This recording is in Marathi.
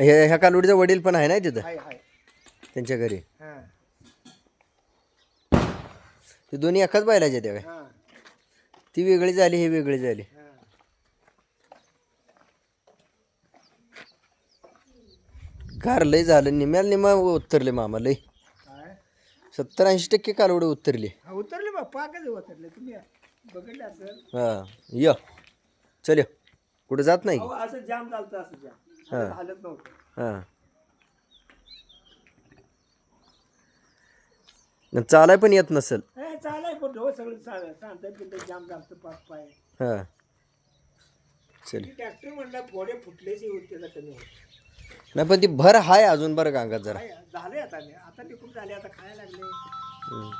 हे ह्या कालवडीचा वडील पण आहे ना तिथं? हाय हाय. त्यांच्या घरी? हां. ते दोन्ही एकाच बैलाचे ते काय? हां. ती वेगळी झाली ही वेगळी झाली. हां. गार लय झालं निम्याला निम्या उतरले मामा लय. काय? सत्तर ऐंशी टक्के कालवडी उतरली. हा उतरले बा पाकच उतरले तुम्ही. बघितलं असेल. हा य. चल य. कुठं जात नाही? अहो, असं जाम चालतं असं जाम. हां. असं हालत नव्हतं. हां. न चालाय पण येत नसेल. हे चालाय पण हो सगळं चाल सांगतात पण जाम चालतं पाच पाय. हां. चल. ट्रॅक्टर म्हणलं फोडे फुटलेचे होते त्याला कमी होत. नाही पण ती भर हाय अजून बरं का अंगात जरा. काय झाले आता आता निघून झाले आता खायला लागले. हम्म.